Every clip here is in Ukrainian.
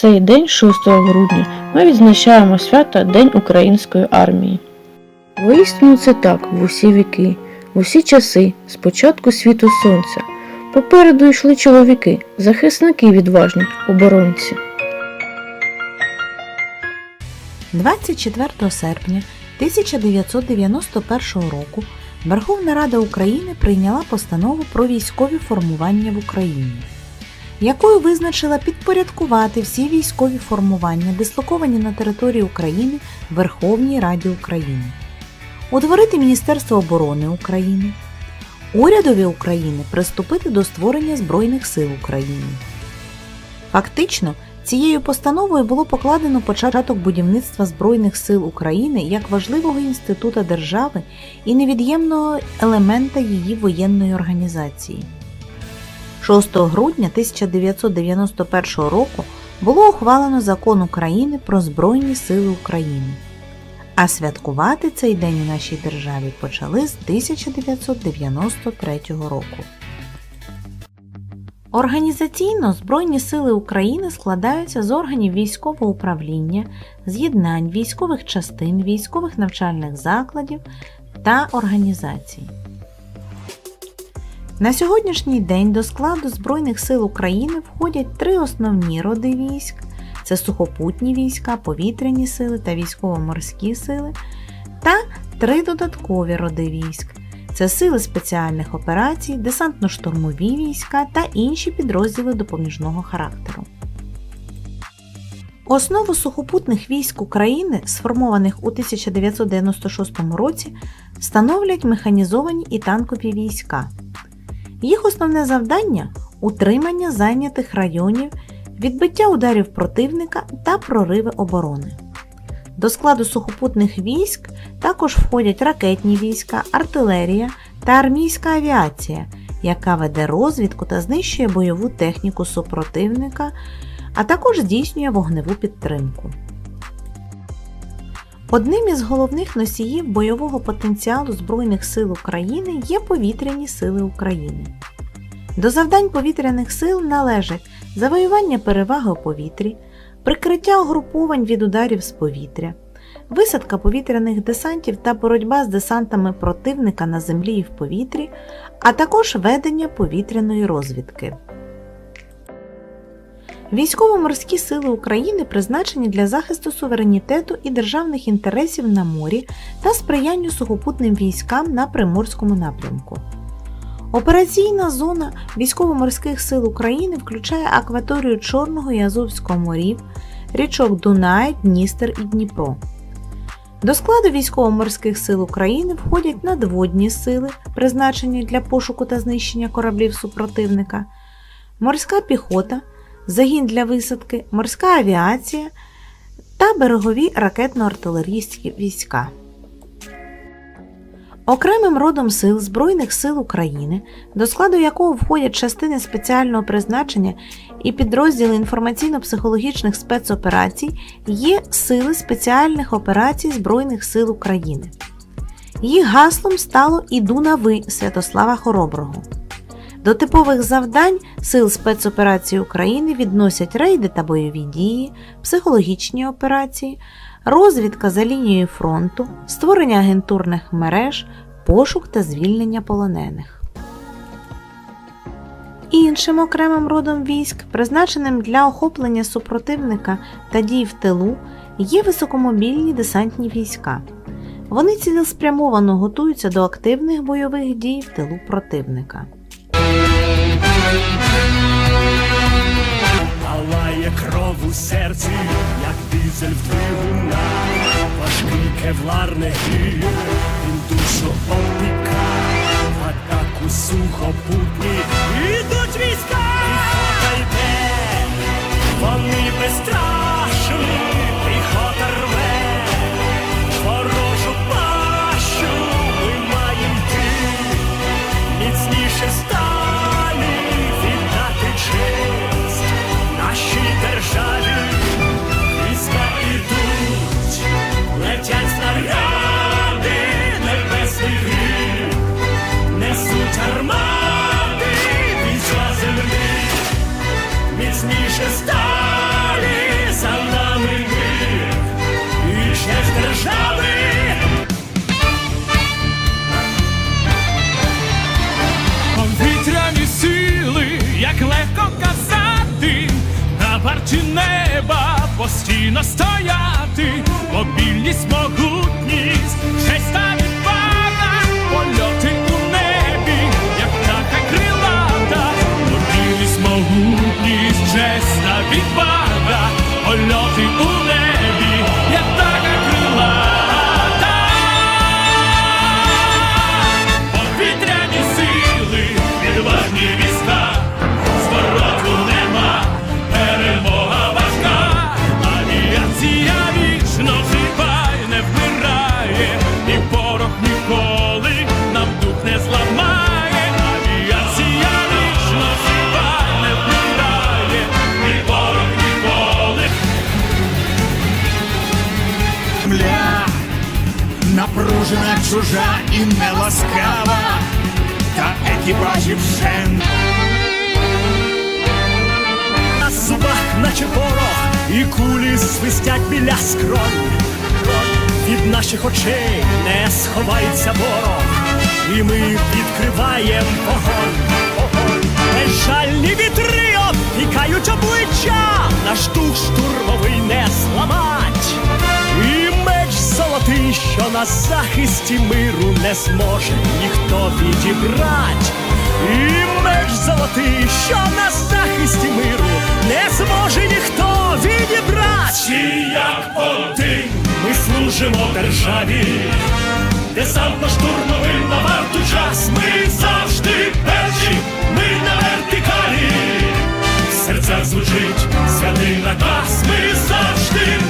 цей день, 6 грудня, ми відзначаємо свято День Української армії. Воістину це так в усі віки, в усі часи, з початку світу сонця. Попереду йшли чоловіки, захисники відважні, оборонці. 24 серпня 1991 року Верховна Рада України прийняла постанову про військові формування в Україні, якою визначила підпорядкувати всі військові формування, дислоковані на території України Верховній Раді України, утворити Міністерство оборони України, урядові України приступити до створення Збройних сил України. Фактично, Цією постановою було покладено початок будівництва Збройних сил України як важливого інститута держави і невід'ємного елемента її воєнної організації. 6 грудня 1991 року було ухвалено закон України про Збройні Сили України. А святкувати цей день у нашій державі почали з 1993 року. Організаційно Збройні сили України складаються з органів військового управління, з'єднань військових частин, військових навчальних закладів та організацій. На сьогоднішній день до складу Збройних сил України входять три основні роди військ: це сухопутні війська, повітряні сили та військово-морські сили, та три додаткові роди військ. Це сили спеціальних операцій, десантно-штурмові війська та інші підрозділи допоміжного характеру. Основу сухопутних військ України, сформованих у 1996 році, становлять механізовані і танкові війська. Їх основне завдання утримання зайнятих районів, відбиття ударів противника та прориви оборони. До складу сухопутних військ також входять ракетні війська, артилерія та армійська авіація, яка веде розвідку та знищує бойову техніку супротивника, а також здійснює вогневу підтримку. Одним із головних носіїв бойового потенціалу Збройних сил України є повітряні сили України. До завдань повітряних сил належать завоювання переваги у повітрі, прикриття угруповань від ударів з повітря, висадка повітряних десантів та боротьба з десантами противника на землі і в повітрі, а також ведення повітряної розвідки. Військово-морські сили України призначені для захисту суверенітету і державних інтересів на морі та сприянню сухопутним військам на Приморському напрямку. Операційна зона військово-морських сил України включає акваторію Чорного і Азовського морів, річок Дунай, Дністер і Дніпро. До складу військово-морських сил України входять надводні сили, призначені для пошуку та знищення кораблів супротивника, морська піхота, загін для висадки, морська авіація та берегові ракетно-артилерійські війська. Окремим родом сил Збройних сил України, до складу якого входять частини спеціального призначення і підрозділи інформаційно-психологічних спецоперацій, є Сили спеціальних операцій Збройних сил України. Їх гаслом стало «Іду на ви» Святослава Хороброго. До типових завдань Сил спецоперацій України відносять рейди та бойові дії, психологічні операції, розвідка за лінією фронту, створення агентурних мереж, пошук та звільнення полонених. Іншим окремим родом військ, призначеним для охоплення супротивника та дій в тилу, є високомобільні десантні війська. Вони цілеспрямовано готуються до активних бойових дій в тилу противника. Палає кров у серці, як дизель в важкий кевларний гір, він душу опіка, в атаку сухопутні ідуть війська, піхота йде, вони безстрашні, настояти, мобільність, могутність, честь та відвага, польоти у небі, як птаха крилата, мобільність, могутність, честь та відвага, польоти у небі, і неласкава, та екіпажів вшен. На зубах, наче порох, і кулі свистять біля скронь. Від наших очей не сховається ворог, і ми відкриваємо вогонь. Безжальні вітри обпікають обличчя, наш дух штурмовий на захисті миру не зможе ніхто відібрать. І меч золотий, що на захисті миру не зможе ніхто відібрать. Всі як один ми служимо державі, десантно штурмовим на варту час. Ми завжди перші, ми на вертикалі. В серцях звучить святий наказ. Ми завжди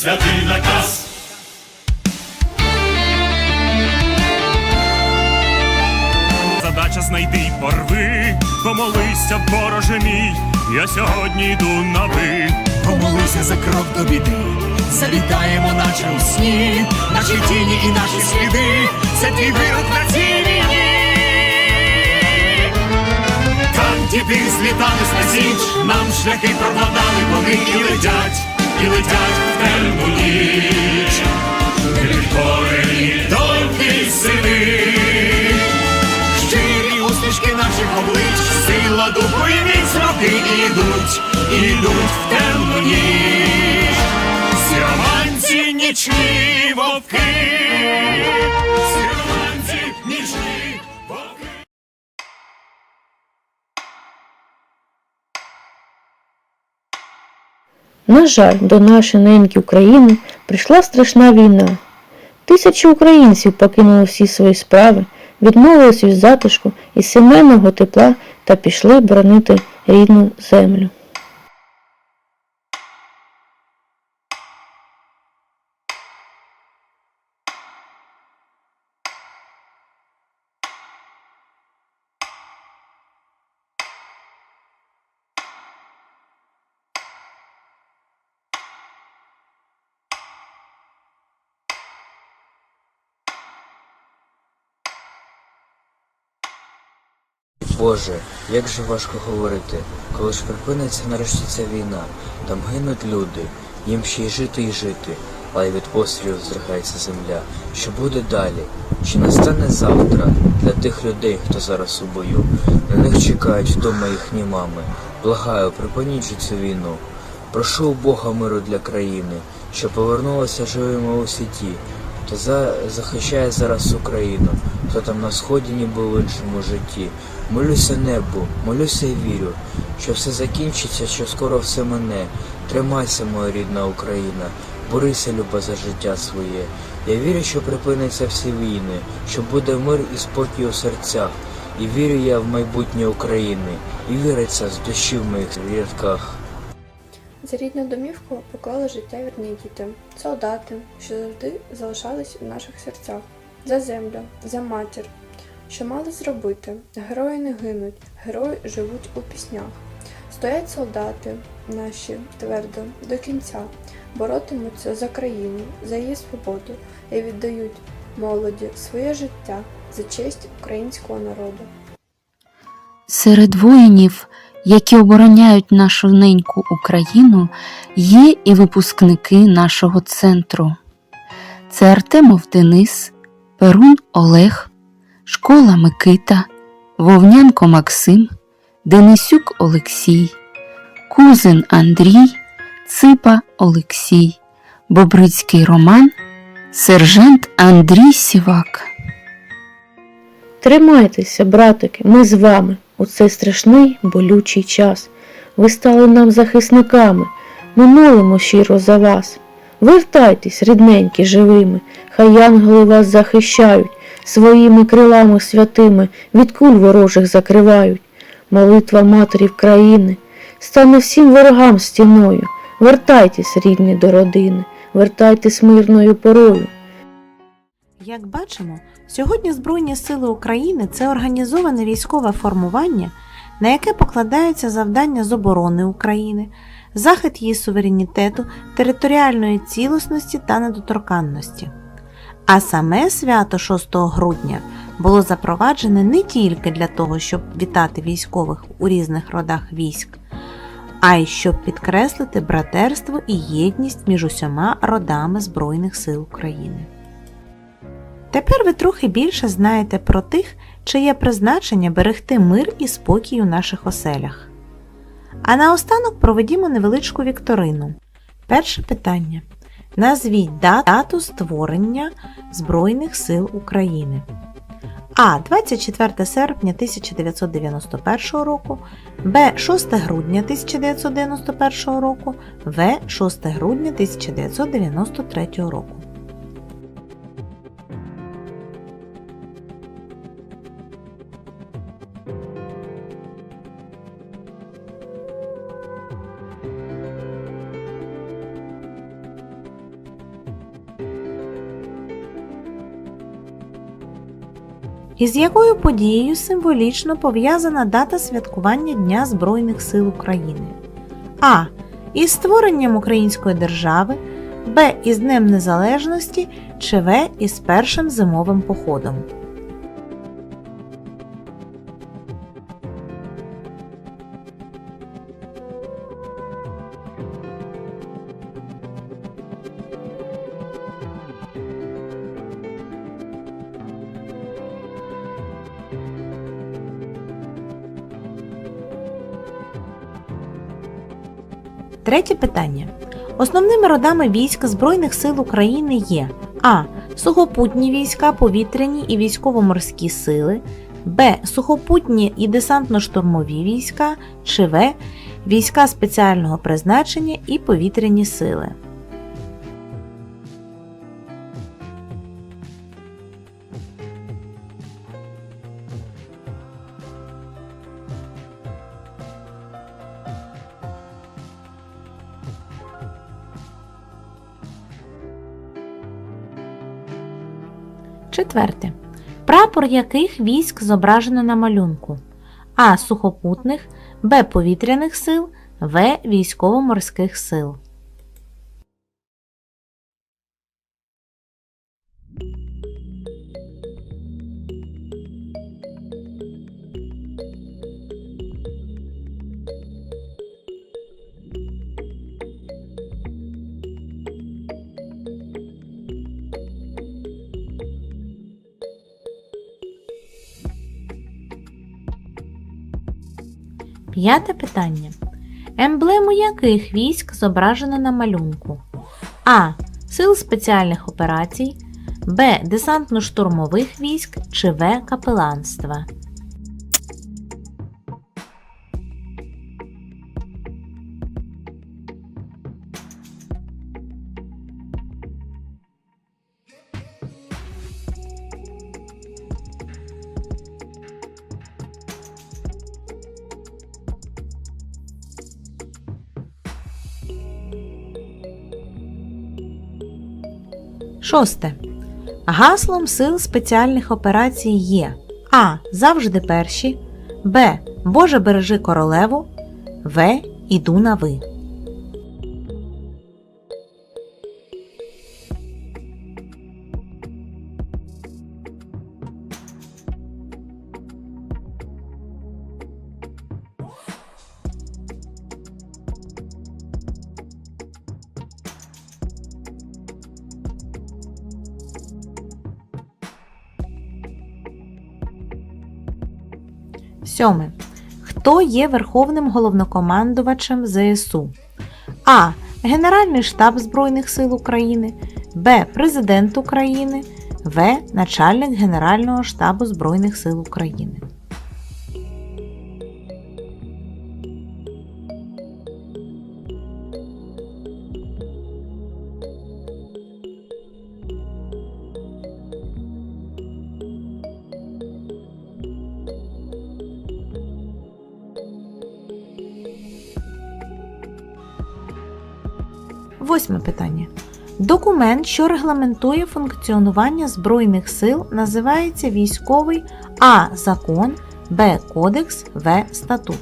святий наказ. Задача знайди й порви, помолися, Боже мій, я сьогодні йду на ви. Помолися за крок до біди, завітаємо, наче у сні, наші тіні і наші сліди, це твій вирок на цій війні. Там діти злітались на січ, нам шляхи прокладали вони і летять, і летять темну ніч. доньки довгі сини, щирі усмішки наших облич, сила духу і міць роки ідуть, ідуть в темну ніч. Сіроманці нічні вовки, На жаль, до нашої неньки України прийшла страшна війна. Тисячі українців покинули всі свої справи, відмовились від затишку і сімейного тепла та пішли боронити рідну землю. Боже, як же важко говорити, коли ж припиниться нарешті ця війна, там гинуть люди, їм ще й жити і жити, але й від пострілів зригається земля. Що буде далі? Чи настане завтра для тих людей, хто зараз у бою? На них чекають вдома їхні мами. Благаю, припиніть же цю війну. Прошу у Бога миру для країни, що повернулися живими у сіті, хто за... захищає зараз Україну, хто там на сході ніби в іншому житті. Молюся небу, молюся і вірю, що все закінчиться, що скоро все мене. Тримайся, моя рідна Україна, борися, люба, за життя своє. Я вірю, що припиниться всі війни, що буде мир і спокій у серцях. І вірю я в майбутнє України, і віриться з душі в моїх рядках. За рідну домівку поклали життя вірні діти, солдати, що завжди залишались у наших серцях, за землю, за матір. Що мали зробити? Герої не гинуть, герої живуть у піснях. Стоять солдати наші твердо до кінця, боротимуться за країну, за її свободу і віддають молоді своє життя за честь українського народу. Серед воїнів, які обороняють нашу неньку Україну, є і випускники нашого центру. Це Артемов Денис, Перун Олег, Школа Микита, Вовнянко Максим, Денисюк Олексій, Кузин Андрій, Ципа Олексій, Бобрицький Роман, сержант Андрій Сівак. Тримайтеся, братики, ми з вами у цей страшний болючий час. Ви стали нам захисниками, ми молимо щиро за вас. Вертайтесь, рідненькі, живими, хай янголи вас захищають, своїми крилами святими від куль ворожих закривають. Молитва матерів країни стане всім ворогам стіною. Вертайтесь, рідні, до родини, вертайтесь мирною порою. Як бачимо, сьогодні Збройні Сили України це організоване військове формування, на яке покладаються завдання з оборони України, захист її суверенітету, територіальної цілісності та недоторканності. А саме свято 6 грудня було запроваджене не тільки для того, щоб вітати військових у різних родах військ, а й щоб підкреслити братерство і єдність між усіма родами Збройних сил України. Тепер ви трохи більше знаєте про тих, чиє призначення берегти мир і спокій у наших оселях. А наостанок проведімо невеличку вікторину. Перше питання. Назвіть дату створення Збройних сил України. А. 24 серпня 1991 року, Б. 6 грудня 1991 року, В. 6 грудня 1993 року. Із якою подією символічно пов'язана дата святкування Дня Збройних сил України? А. Із створенням Української держави, Б. Із Днем Незалежності чи В. Із першим зимовим походом. Третє питання. Основними родами військ Збройних сил України є А. Сухопутні війська, повітряні і військово-морські сили, Б. Сухопутні і десантно-штурмові війська, чи В. Війська спеціального призначення і повітряні сили. Четверте. Прапор яких військ зображено на малюнку? А. Сухопутних, Б. Повітряних сил, В. Військово-морських сил. П'яте питання. Емблему яких військ зображено на малюнку? А. Сил спеціальних операцій, Б. Десантно-штурмових військ чи В. Капеланства. Шосте. Гаслом сил спеціальних операцій є А. Завжди перші, Б. Боже бережи королеву, В. Іду на ви. Сьоме. Хто є Верховним головнокомандувачем ЗСУ? А. Генеральний штаб Збройних сил України, Б. Президент України, В. Начальник Генерального штабу Збройних сил України. Восьме питання. Документ, що регламентує функціонування Збройних сил, називається військовий А. Закон, Б. Кодекс, В. Статут.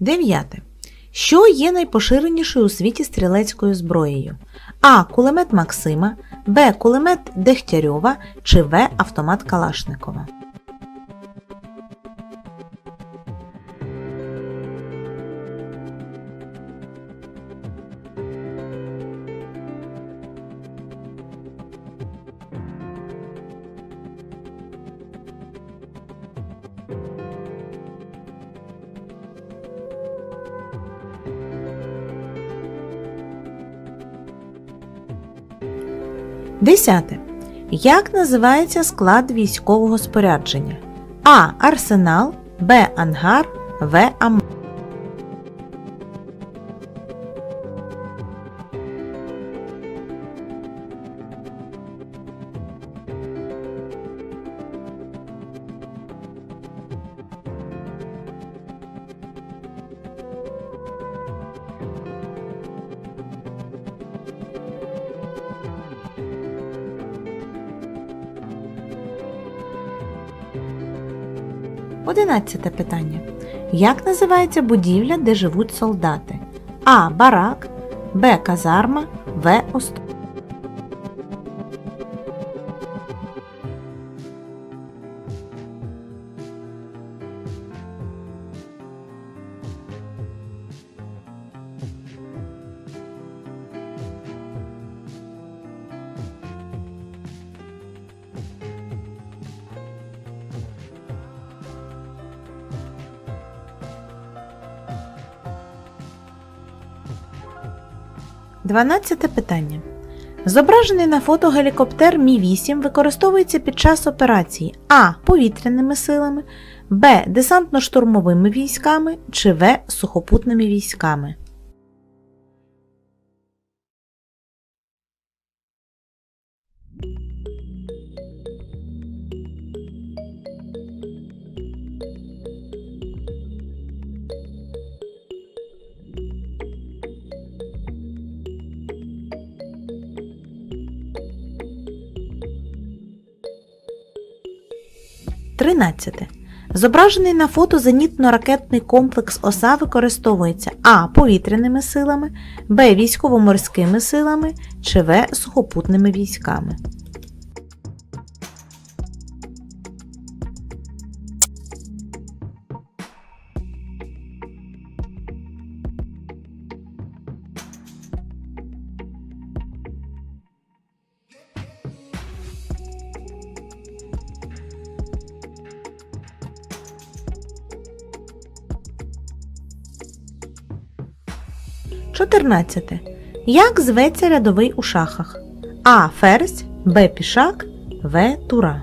Дев'яте. Що є найпоширенішою у світі стрілецькою зброєю? А. Кулемет Максима, Б. Кулемет Дегтярьова чи В. Автомат Калашникова. Десяте. Як називається склад військового спорядження? А. Арсенал, Б. Ангар, В. Ам. Одинадцяте питання. Як називається будівля, де живуть солдати? А. Барак, Б. Казарма, В. Островок. 12 питання. Зображений на фото гелікоптер Мі-8 використовується під час операції А. Повітряними силами, Б. Десантно-штурмовими військами чи В. Сухопутними військами. Тринадцяте. Зображений на фото зенітно-ракетний комплекс ОСА використовується А. Повітряними силами, Б. Військово-морськими силами чи В. Сухопутними військами. Чотирнадцяте. Як зветься рядовий у шахах? А. Ферзь, Б. Пішак, В. Тура.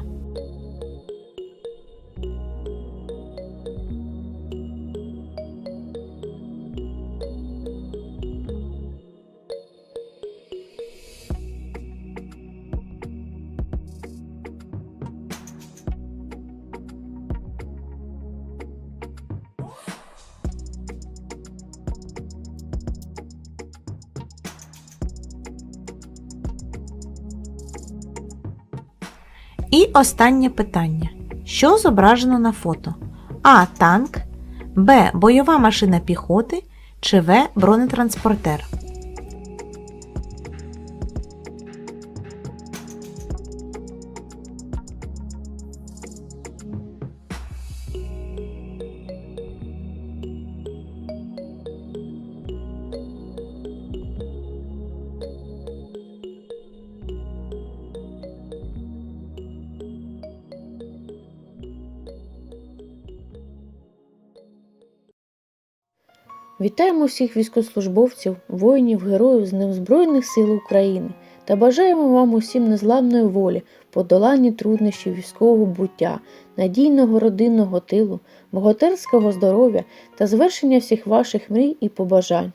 І останнє питання. Що зображено на фото? А. Танк, Б. Бойова машина піхоти чи В. Бронетранспортер. Вітаємо всіх військовослужбовців, воїнів, героїв з Днем Збройних сил України та бажаємо вам усім незламної волі, подолання труднощів військового буття, надійного родинного тилу, богатирського здоров'я та звершення всіх ваших мрій і побажань.